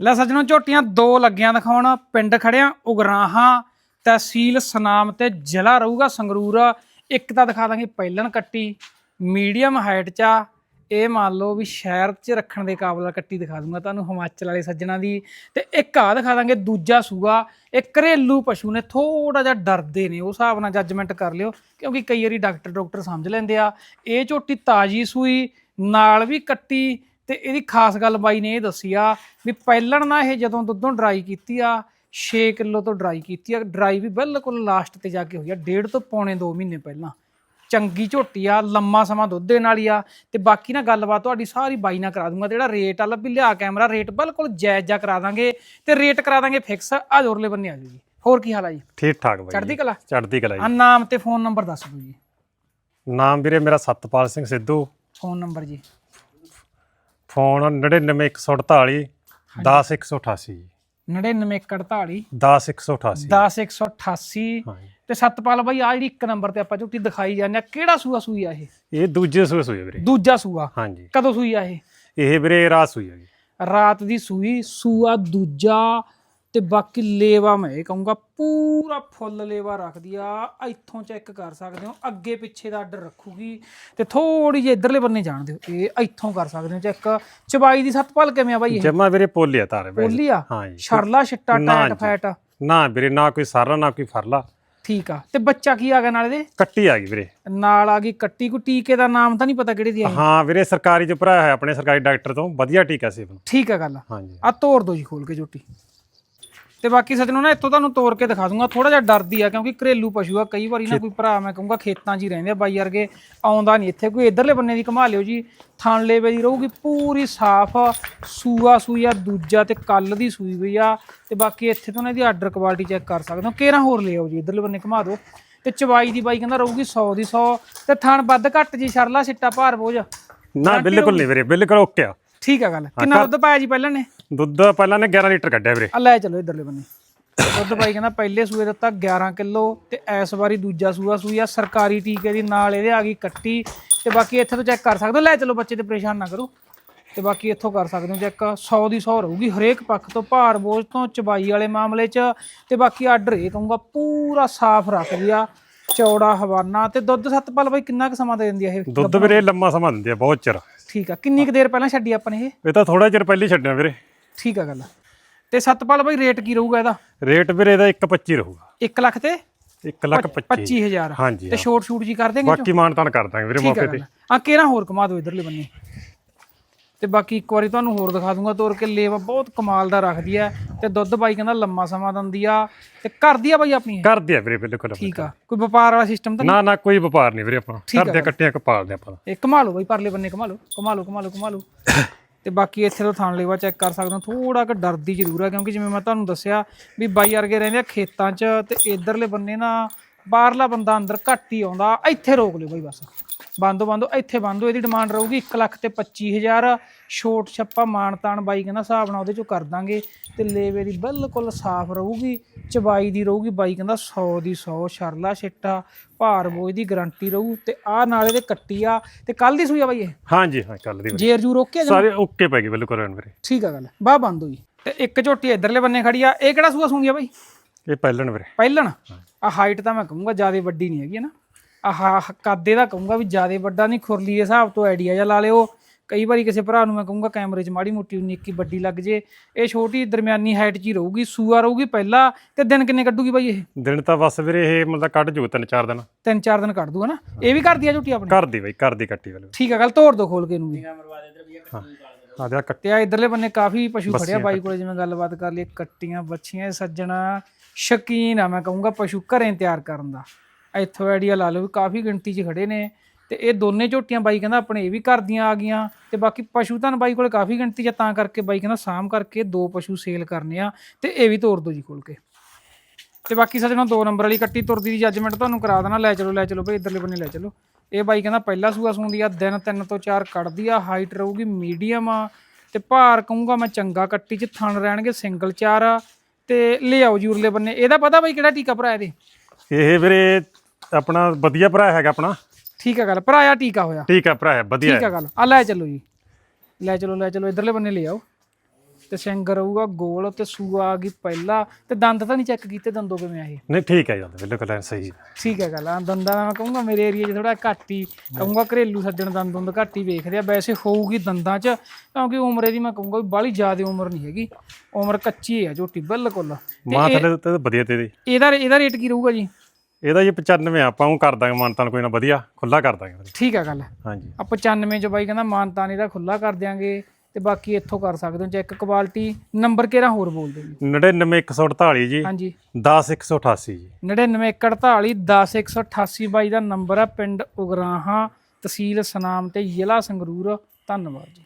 ਲੈ ਸੱਜਣੋ, ਝੋਟੀਆਂ ਦੋ ਲੱਗੀਆਂ ਦਿਖਾਉਣ। ਪਿੰਡ ਖੜਿਆ, ਉਗਰਾਹਾਂ, ਤਹਿਸੀਲ ਸਨਾਮ ਤੇ ਜ਼ਿਲ੍ਹਾ ਰਹੂਗਾ ਸੰਗਰੂਰ। ਇੱਕ ਤਾਂ ਦਿਖਾ ਦਾਂਗੇ ਪਹਿਲਣ ਕੱਟੀ, ਮੀਡੀਅਮ ਹਾਈਟ ਚ ਆ। ਇਹ ਮੰਨ ਲਓ ਵੀ ਸ਼ਹਿਰ 'ਚ ਰੱਖਣ ਦੇ ਕਾਬਲ ਕੱਟੀ ਦਿਖਾ ਦੂੰਗਾ ਤੁਹਾਨੂੰ, ਹਿਮਾਚਲ ਵਾਲੇ ਸੱਜਣਾ ਦੀ। ਤੇ ਇੱਕ ਆ ਦਿਖਾ ਦਾਂਗੇ, ਦੂਜਾ ਸੂਆ। ਇਹ ਘਰੇਲੂ ਪਸ਼ੂ ਨੇ ਥੋੜਾ ਜਿਹਾ ਡਰਦੇ ਨੇ ਉਸ ਹਿਸਾਬ ਨਾਲ ਜੱਜਮੈਂਟ ਕਰ ਲਿਓ, ਕਿਉਂਕਿ ਕਈ ਵਾਰੀ ਡਾਕਟਰ ਡਾਕਟਰ ਸਮਝ ਲੈਂਦੇ ਆ। ਇਹ ਝੋਟੀ ਤਾਜੀ ਸੂਈ, ਨਾਲ ਵੀ ਕੱਟੀ ਤੇ ਇਹਦੀ ਖਾਸ ਗੱਲ ਬਾਈ ਨੇ ਇਹ ਦੱਸੀ ਆ ਵੀ ਪਹਿਲਣ ਨਾ ਇਹ ਜਦੋਂ ਦੁੱਧੋਂ ਡਰਾਈ ਕੀਤੀ ਆ 6 ਕਿਲੋ ਤੋਂ ਡਰਾਈ ਕੀਤੀ ਆ ਡਰਾਈ ਵੀ ਬਿਲਕੁਲ ਲਾਸਟ ਤੇ ਜਾ ਕੇ ਹੋਈ ਆ ਡੇਢ ਤੋਂ ਪੌਣੇ 2 ਮਹੀਨੇ ਪਹਿਲਾਂ। ਚੰਗੀ ਝੋਟੀ ਆ ਲੰਮਾ ਸਮਾਂ ਦੁੱਧ ਦੇਣ ਵਾਲੀ ਆ ਤੇ ਬਾਕੀ ਨਾ ਗੱਲਬਾਤ ਤੁਹਾਡੀ ਸਾਰੀ ਬਾਈ ਨਾਲ ਕਰਾ ਦੂੰਗਾ ਤੇ ਜਿਹੜਾ ਰੇਟ ਆ ਲੱਭੀ ਲਿਆ ਕੈਮਰਾ ਰੇਟ ਬਿਲਕੁਲ ਜਾਇਜ਼ ਜਾ ਕਰਾ ਦਾਂਗੇ ਤੇ ਰੇਟ ਕਰਾ ਦਾਂਗੇ ਫਿਕਸ ਆ ਜੋਰਲੇ ਬੰਨੇ ਆ ਜੀ। ਹੋਰ ਕੀ ਹਾਲ ਆ ਜੀ? ਠੀਕ ਠਾਕ ਬਾਈ ਚੜ੍ਹਦੀ। ਕਲਾ? ਚੜ੍ਹਦੀ ਕਲਾ ਆ ਨਾਮ ਤੇ ਫੋਨ ਨੰਬਰ ਦੱਸ ਦਿਓ ਜੀ। ਨਾਮ ਵੀਰੇ ਮੇਰਾ ਸਤਪਾਲ ਸਿੰਘ ਸਿੱਧੂ। ਫੋਨ ਨੰਬਰ ਜੀ। ਫੋਨ 99148 10188 9948 10188 10188 ਹਾਂਜੀ। ਤੇ ਸਤਪਾਲ ਬਾਈ ਆ ਜਿਹੜੀ ਇੱਕ ਨੰਬਰ ਤੇ ਆਪਾਂ ਝੋਟੀ ਦਿਖਾਈ ਜਾਂਦੇ ਆ ਕਿਹੜਾ ਸੂਆ ਸੂਈ ਆ ਇਹ? ਇਹ ਦੂਜੇ ਸੂਏ ਸੂਏ ਵੀਰੇ। ਦੂਜਾ ਸੂਆ। ਹਾਂਜੀ। ਕਦੋਂ ਸੂਈ ਆ ਇਹ? ਇਹ ਵੀਰੇ ਰਾਤ ਸੂਈ ਹੈਗੀ ਰਾਤ ਦੀ ਸੂਈ ਸੂਆ ਦੂਜਾ ਤੇ ਬਾਕੀ ਲੇਵਾ ਮੈਂ ਇਹ ਕਹੂੰਗਾ ਪੂਰਾ ਫੁੱਲ ਲੇਵਾ ਰੱਖਦੀ ਆ ਇੱਥੋਂ ਚੈੱਕ ਕਰ ਸਕਦੇ ਹੋ ਅੱਗੇ ਪਿੱਛੇ ਦਾ ਆਰਡਰ ਰੱਖੂਗੀ ਤੇ ਥੋੜੀ ਜਿਹੀ ਇਧਰਲੇ ਬੰਨੇ ਜਾਣ ਦਿਓ ਇਹ ਇੱਥੋਂ ਕਰ ਸਕਦੇ ਹੋ ਚੈੱਕ ਚਬਾਈ ਦੀ ਸਤਪਾਲ ਕਿਵੇਂ ਆ ਬਾਈ ਇਹ? ਜਮਾ ਵੀਰੇ ਪੋਲਿਆ ਤਾਰੇ ਬਾਈ ਬੋਲੀ ਆ? ਹਾਂਜੀ ਛਰਲਾ ਛਿੱਟਾ ਨਾ ਟੈਟ ਜੀ। ਫੈਟ? ਨਾ ਵੀਰੇ ਨਾ ਕੋਈ ਸਾਰਾ ਨਾ ਕੋਈ ਫਰਲਾ। ਠੀਕ ਆ। ਤੇ ਬੱਚਾ ਕੀ ਆ ਗਿਆ ਨਾਲੇ ਦੇ ਕੱਟੀ ਆ ਗਈ ਵੀਰੇ। ਨਾਲ ਆ ਗਈ ਕੱਟੀ ਕੋ ਟੀਕੇ ਦਾ ਨਾਮ ਤਾਂ ਨਹੀਂ ਪਤਾ ਕਿਹੜੇ ਦੀ ਆ ਇਹ? ਹਾਂ ਵੀਰੇ ਸਰਕਾਰੀ ਚ ਭਰਾ ਹੈ ਆਪਣੇ ਸਰਕਾਰੀ ਡਾਕਟਰ ਤੋਂ ਵਧੀਆ ਟੀਕਾ ਸੀ ਠੀਕ ਆ ਗੱਲ। ਹਾਂਜੀ ਆ ਤੋੜ ਦੋ ਜੀ ਖੋਲ ਕੇ ਝੋਟੀ ਤੇ ਬਾਕੀ ਸੱਜਣੋ ਨਾ ਇੱਥੋਂ ਤੁਹਾਨੂੰ ਤੋੜ ਕੇ ਦਿਖਾ ਦੂੰਗਾ। ਥੋੜਾ ਜਿਹਾ ਡਰਦੀ ਆ ਕਿਉਂਕਿ ਘਰੇਲੂ ਪਸ਼ੂ ਆ ਕਈ ਵਾਰੀ ਨਾ ਕੋਈ ਭਰਾ ਮੈਂ ਕਹੂੰਗਾ ਖੇਤਾਂ 'ਚ ਹੀ ਰਹਿੰਦੇ ਆ ਬਾਈ ਵਰਗੇ ਆਉਂਦਾ ਨਹੀਂ ਇੱਥੇ। ਕੋਈ ਇਧਰਲੇ ਬੰਨੇ ਦੀ ਘੁਮਾ ਲਿਓ ਜੀ ਥਣ ਲੇਵੇ ਦੀ ਰਹੂਗੀ ਪੂਰੀ ਸਾਫ਼ ਸੂਆ ਸੂਈ ਆ ਦੂਜਾ ਤੇ ਕੱਲ ਦੀ ਸੂਈ ਹੋਈ ਆ। ਤੇ ਬਾਕੀ ਇੱਥੇ ਤੋਂ ਇਹਦੀ ਆਰਡਰ ਕੁਆਲਿਟੀ ਚੈੱਕ ਕਰ ਸਕਦੇ ਹੋ। ਕੇਰਾ ਹੋਰ ਲਿਆਓ ਜੀ ਇਧਰਲੇ ਬੰਨੇ ਘੁਮਾ ਦਿਓ। ਤੇ ਚਵਾਈ ਦੀ ਬਾਈ ਕਹਿੰਦਾ ਰਹੂਗੀ 100 ਦੀ 100 ਤੇ ਥਣ ਵੱਧ ਘੱਟ ਜੀ ਸ਼ਰਲਾ ਸਿੱਟਾ ਭਾਰ ਬੋਝ। ਨਾ ਬਿਲਕੁਲ ਨਹੀਂ ਵੀਰੇ ਬਿਲਕੁਲ ਓਕੇ ਆ। ਠੀਕ ਆ ਗੱਲ। ਕਿੰਨਾ ਦੁੱਧ ਪਾਇਆ ਜੀ ਪਹਿਲਾਂ ਨੇ ਦੁੱਧ ਪਹਿਲਾਂ ਨੇ 11 ਲੀਟਰ ਕੱਢਿਆ ਵੀਰੇ। ਆ ਲੈ ਚਲੋ ਇਧਰਲੇ ਬੰਨੇ। ਦੁੱਧ ਬਾਈ ਕਹਿੰਦਾ ਪਹਿਲੇ ਸੂਏ ਦਿੱਤਾ 11 ਕਿਲੋ ਤੇ ਇਸ ਵਾਰੀ ਦੂਜਾ ਸੂਆ ਸੂਈ ਆ ਸਰਕਾਰੀ ਟੀਕੇ ਦੀ ਨਾਲ ਇਹਦੇ ਆ ਗਈ ਕੱਟੀ ਤੇ ਬਾਕੀ ਇੱਥੇ ਤੋਂ ਚੈੱਕ ਕਰ ਸਕਦੇ ਹੋ। ਲੈ ਚਲੋ ਬੱਚੇ ਤੇ ਪਰੇਸ਼ਾਨ ਨਾ ਕਰੋ। ਤੇ ਬਾਕੀ ਇੱਥੋਂ ਕਰ ਸਕਦੇ ਹੋ ਚੈੱਕ। 100 ਦੀ 100 ਰਹੂਗੀ ਹਰੇਕ ਪੱਖ ਤੋਂ ਭਾਰ ਬੋਝ ਤੋਂ ਚਬਾਈ ਵਾਲੇ ਮਾਮਲੇ 'ਚ। ਤੇ ਬਾਕੀ ਆਰਡਰ ਇਹ ਕਹੂੰਗਾ ਪੂਰਾ ਸਾਫ਼ ਰੱਖਦੀ ਆ ਚੌੜਾ ਹਵਾਨਾ। ਤੇ ਦੁੱਧ ਸੱਤਪਾਲ ਬਾਈ ਕਿੰਨਾ ਕੁ ਸਮਾਂ ਦੇ ਦਿੰਦੀ ਆ ਇਹ? ਦੁੱਧ ਵੀਰੇ ਲੰਮਾ ਸਮਾਂ ਦਿੰਦੇ ਆ ਬਹੁਤ ਚਿਰ। ਠੀਕ ਆ ਕਿੰਨੀ ਕੁ ਦੇਰ ਪਹਿਲਾਂ ਛੱਡੀ ਆਪਾਂ ਨੇ ਇਹ? ਇਹ ਤਾਂ ਥੋੜਾ ਚਿਰ ਪਹਿਲੇ ਛੱਡਿਆ ਵੀਰੇ। ਠੀਕ ਆ ਗੱਲ। ਤੇ ਸਤਪਾਲ ਬਾਈ ਰੇਟ ਕੀ ਰਹੂਗਾ ਇਹਦਾ? ਰੇਟ ਵੀਰੇ ਇਹਦਾ 1.25 ਰਹੂਗਾ। 1 ਲੱਖ ਤੇ? 1 ਲੱਖ 25 25000 ਹਾਂਜੀ ਤੇ ਸ਼ੋਰਟ ਸ਼ੂਟ ਜੀ ਕਰ ਦੇਂਗੇ ਬਾਕੀ ਮਾਨਤਾਨ ਕਰ ਦਾਂਗੇ ਵੀਰੇ ਮੌਕੇ ਤੇ। ਆ ਕਿਹੜਾ ਹੋਰ ਕਮਾ ਦਿਓ ਇਧਰਲੇ ਬੰਨੇ? ਤੇ ਬਾਕੀ ਇੱਕ ਵਾਰੀ ਤੁਹਾਨੂੰ ਹੋਰ ਦਿਖਾ ਦੂੰਗਾ ਤੋਰ ਕੇ ਲੇਵਾ ਬਹੁਤ ਕਮਾਲ ਦਾ ਰੱਖਦੀ ਆ। ਤੇ ਦੁੱਧ ਬਾਈ ਕਹਿੰਦਾ ਲੰਮਾ ਸਮਾਂ ਦਿੰਦੀ ਆ। ਤੇ ਕਰਦੀ ਆ ਬਾਈ ਆਪਣੀ? ਕਰਦੇ ਆ ਵੀਰੇ ਬਿਲਕੁਲ ਠੀਕ ਆ। ਕੋਈ ਵਪਾਰ ਵਾਲਾ ਸਿਸਟਮ ਤਾਂ ਨਾ ਨਾ ਕੋਈ ਵਪਾਰ ਨਹੀਂ ਵੀਰੇ ਆਪਾਂ। ਆ ਕੱਟੀਆਂ ਕਪਾਲਦੇ ਆਪਾਂ। ਇਹ ਕਮਾ ਲਓ ਬਾਈ ਪਰਲੇ ਬੰਨੇ ਕਮਾ ਲਓ। ਕਮਾ ਲਓ ਕਮਾ ਲਓ ਕਮਾ ਲਓ। ਤੇ ਬਾਕੀ ਇੱਥੇ ਤੋਂ ਥਾਣ ਲੇਵਾ ਚੈੱਕ ਕਰ ਸਕਦੇ ਹੋ। ਥੋੜਾ ਕੁ ਡਰਦੀ ਜ਼ਰੂਰ ਆ, ਕਿਉਂਕਿ ਜਿਵੇਂ ਮੈਂ ਤੁਹਾਨੂੰ ਦੱਸਿਆ ਵੀ ਬਾਈ ਵਰਗੇ ਰਹਿੰਦੇ ਆ ਖੇਤਾਂ 'ਚ ਤੇ ਇਧਰਲੇ ਬੰਨੇ ਨਾ ਬਾਹਰਲਾ ਬੰਦਾ ਅੰਦਰ ਘੱਟ ਹੀ ਆਉਂਦਾ, ਇੱਥੇ ਰੋਕ ਲਿਓ ਬਾਈ ਬਸ। ਬੰਦੋ ਬੰਦੋ ਇੱਥੇ ਬੰਦੋ ਇਹਦੀ ਡਿਮਾਂਡ ਰਹੂਗੀ 1 ਲੱਖ ਤੇ 25000 ਛੋਟ ਛੱਪਾ ਮਾਨਤਾਨ ਬਾਈ ਕਹਿੰਦਾ ਹਿਸਾਬ ਨਾਲ ਉਹਦੇ ਚੋਂ ਕਰ ਦਾਂਗੇ ਤੇ ਲੇਵੇ ਦੀ ਬਿਲਕੁਲ ਸਾਫ਼ ਰਹੂਗੀ ਚਬਾਈ ਦੀ ਰਹੂਗੀ ਬਾਈ ਕਹਿੰਦਾ 100 ਦੀ 100 ਸ਼ਰਲਾ ਛਿੱਟਾ ਭਾਰ ਬੋਝ ਦੀ ਗਾਰੰਟੀ ਰਹੂ ਤੇ ਆਹ ਨਾਲੇ ਦੇ ਕੱਟੀ ਆ ਤੇ ਕੱਲ ਦੀ ਸੂਈ ਆ ਬਾਈ ਇਹ? ਹਾਂਜੀ ਹਾਂ ਕੱਲ ਦੀ ਜੇਰ ਜੂ ਰੋਕਿਆ ਜੀ ਸਾਰੇ ਓਕੇ ਪੈ ਗਏ ਬਿਲਕੁਲ ਐਨ ਵੀਰੇ। ਠੀਕ ਆ ਗੱਲ ਬਾਹ ਬੰਦ ਹੋਈ। ਤੇ ਇੱਕ ਝੋਟੀ ਇਧਰਲੇ ਬੰਨੇ ਖੜੀ ਆ ਇਹ ਕਿਹੜਾ ਸੂਆ ਸੂੰਗੀ ਆ ਬਾਈ? ਇਹ ਪਹਿਲਣ ਵੀਰੇ। ਪਹਿਲਣ? ਆ ਹਾਈਟ ਤਾਂ ਮੈਂ ਕਹੂੰਗਾ ਜ਼ਿਆਦਾ ਵੱਡੀ ਨਹੀਂ ਹੈਗੀ ਨਾ। ਆਹ ਕਾਦੇ ਦਾ ਕਹੂੰਗਾ ਵੀ ਜ਼ਿਆਦਾ ਵੱਡਾ ਨਹੀਂ ਖੁਰਲੀ ਦੇ ਹਿਸਾਬ ਤੋਂ ਆਈਡੀਆ ਜਾਂ ਲਾ ਲਿਓ। ਕਈ ਵਾਰੀ ਕਿਸੇ ਭਰਾ ਨੂੰ ਮੈਂ ਕਹੂੰਗਾ ਕੈਮਰੇ 'ਚ ਮਾੜੀ ਮੋਟੀ ਉਨੀ ਇੱਕੀ ਵੱਡੀ ਲੱਗ ਜੇ। ਇਹ ਛੋਟੀ ਦਰਮਿਆਨੀ ਹਾਈਟ 'ਚ ਹੀ ਰਹੂਗੀ ਸੂਆ ਰਹੂਗੀ ਪਹਿਲਾ ਤੇ ਦਿਨ ਕਿੰਨੇ ਕੱਢੂਗੀ ਬਾਈ ਇਹ? ਦਿਨ ਤਾਂ ਬਸ ਵੀਰੇ ਇਹ ਮਤਲਬ ਕੱਢ ਜੂ ਤਿੰਨ ਚਾਰ ਦਿਨ। ਤਿੰਨ ਚਾਰ ਦਿਨ ਕੱਢ ਦੂਗਾ ਨਾ? ਇਹ ਵੀ ਕਰਦੀ ਆ ਝੋਟੀ ਆਪਣੀ? ਕਰਦੀ ਬਈ ਕਰਦੀ ਕੱਟੀ ਵਾਲੇ। ਠੀਕ ਆ ਗੱਲ ਤੋੜ ਦੋ ਖੋਲ ਕੇ ਇਹਨੂੰ ਵੀ। ਆ ਜਾ ਕੱਟ। ਤੇ ਆ ਇਧਰਲੇ ਬੰਨੇ ਕਾਫੀ ਪਸ਼ੂ ਖੜਿਆ ਬਾਈ ਕੋਲੇ ਜਿਵੇਂ ਗੱਲਬਾਤ ਕਰ ਲਈ ਕੱਟੀਆਂ ਬੱਚੀਆਂ ਸੱਜਣਾ ਸ਼ਕੀਨ ਆ ਮੈਂ ਕਹੂੰਗਾ ਪਸ਼ੂ ਘਰੇ ਤਿਆਰ ਕਰਨ ਦਾ। ਇੱਥੋਂ ਆਈਡੀਆ ਲਾ ਲਓ ਵੀ ਕਾਫੀ ਗਿਣਤੀ 'ਚ ਖੜੇ ਨੇ ਤੇ ਇਹ ਦੋਨੇ ਝੋਟੀਆਂ ਬਾਈ ਕਹਿੰਦਾ ਆਪਣੇ ਇਹ ਵੀ ਘਰ ਦੀਆਂ ਆ ਗਈਆਂ ਤੇ ਬਾਕੀ ਪਸ਼ੂ ਤਾਂ ਬਾਈ ਕੋਲ ਕਾਫੀ ਗਿਣਤੀ 'ਚ ਤਾਂ ਕਰਕੇ ਬਾਈ ਕਹਿੰਦਾ ਸਾਮ ਕਰਕੇ ਦੋ ਪਸ਼ੂ ਸੇਲ ਕਰਨੇ ਆ ਤੇ ਇਹ ਵੀ ਤੋਰ ਦੋ ਜੀ ਖੋਲ ਕੇ। ਤੇ ਬਾਕੀ ਸੱਜਣੋ ਦੋ ਨੰਬਰ ਵਾਲੀ ਕੱਟੀ ਤੁਰਦੀ ਦੀ ਜੱਜਮੈਂਟ ਤੁਹਾਨੂੰ ਕਰਾ ਦੇਣਾ, ਲੈ ਚਲੋ ਲੈ ਚਲੋ ਬਈ, ਇਧਰਲੇ ਬੰਨੇ ਲੈ ਚਲੋ। ਇਹ ਬਾਈ ਕਹਿੰਦਾ ਪਹਿਲਾ ਸੂਆ ਸੂੰਦੀ ਆ, ਦਿਨ ਤਿੰਨ ਤੋਂ ਚਾਰ ਕੱਢਦੀ ਆ ਹਾਈਟ ਰਹੂਗੀ ਮੀਡੀਅਮ ਆ। ਤੇ ਭਾਰ ਕਹੂੰਗਾ ਮੈਂ ਚੰਗਾ ਕੱਟੀ ਚ, ਥਣ ਰਹਿਣਗੇ ਸਿੰਗਲ ਚਾਰ ਆ। ਤੇ ਲਿਆਓ ਜੀ ਉਰਲੇ ਬੰਨੇ, ਇਹਦਾ ਪਤਾ ਬਾਈ ਕਿਹੜਾ ਟੀਕਾ ਭਰਾ ਇਹਦੇ? ਇਹ ਵੀਰੇ ਆਪਣਾ ਵਧੀਆ ਭਰਾ ਹੈਗਾ ਆਪਣਾ। ਠੀਕ ਆ ਗੱਲ ਭਰਾਇਆ ਟੀਕਾ ਹੋਇਆ। ਠੀਕ ਆ ਭਰਾ ਹੈ ਵਧੀਆ ਠੀਕ ਆ ਗੱਲ ਆ ਲੈ ਚਲੋ ਜੀ। ਲੈ ਚਲੋ ਲੈ ਚਲੋ ਇਧਰਲੇ ਬੰਨੇ ਲੈ ਆਓ। ਤੇ ਸਿੰਘ ਰਹੂਗਾ ਗੋਲ ਤੇ ਸੂਆ ਆ ਗਈ ਪਹਿਲਾ। ਤੇ ਦੰਦ ਤਾਂ ਨਹੀਂ ਚੈੱਕ ਕੀਤੇ ਦੰਦੋਂ ਕਿਵੇਂ ਆ ਇਹ? ਨਹੀਂ ਠੀਕ ਹੈ ਜੀ ਬਿਲਕੁਲ ਐਨ ਸਹੀ। ਹੈ। ਠੀਕ ਹੈ ਗੱਲ ਆ ਦੰਦਾਂ ਦਾ ਮੈਂ ਕਹੂੰਗਾ ਮੇਰੇ ਏਰੀਆ 'ਚ ਥੋੜਾ ਘੱਟ ਹੀ ਕਹੂੰਗਾ ਘਰੇਲੂ ਸੱਜਣ ਦੰਦ ਦੁੰਦ ਘੱਟ ਹੀ ਵੇਖਦੇ ਆ। ਵੈਸੇ ਹੋਊਗੀ ਦੰਦਾਂ 'ਚ ਕਿਉਂਕਿ ਉਮਰ ਇਹਦੀ ਮੈਂ ਕਹੂੰਗਾ ਵੀ ਬਾਹਲੀ ਜ਼ਿਆਦਾ ਉਮਰ ਨਹੀਂ ਹੈਗੀ। ਉਮਰ ਕੱਚੀ ਹੈ ਝੋਟੀ ਬਿਲਕੁਲ। ਮਾਂ ਥੱਲੇ ਤੇ ਵਧੀਆ ਤੇ ਇਹਦੀ। ਇਹਦਾ ਇਹਦਾ ਰੇਟ ਕੀ ਰਹੂਗਾ ਜੀ? ਇਹਦਾ ਜੀ 95 ਆ, ਆਪਾਂ ਉਹ ਕਰ ਦਾਂਗੇ ਮਾਨਤਾਨ ਕੋਈ ਨਾ ਵਧੀਆ ਖੁੱਲਾ ਕਰ ਦਾਂਗੇ ਫਿਰ। ਠੀਕ ਹੈ ਗੱਲ। ਹਾਂਜੀ। ਆ 95 ਚ ਬਾਈ ਕਹਿੰਦਾ ਮਾਨਤਾਨ ਇਹਦਾ ਖੁੱਲਾ ਕਰ ਦਿਆਂਗੇ ਤੇ ਬਾਕੀ ਇੱਥੋਂ ਕਰ ਸਕਦੇ ਹੋ ਚੈੱਕ ਕੁਆਲਿਟੀ ਨੰਬਰ ਕਿਹੜਾ ਹੋਰ ਬੋਲ ਦਿਓ ਜੀ 99148 ਜੀ ਹਾਂਜੀ। 10188 ਜੀ। 9948 10188 ਬਾਈ ਦਾ ਨੰਬਰ ਆ ਪਿੰਡ ਉਗਰਾਹਾਂ ਤਹਿਸੀਲ ਸਨਾਮ ਤੇ ਜ਼ਿਲ੍ਹਾ ਸੰਗਰੂਰ। ਧੰਨਵਾਦ ਜੀ।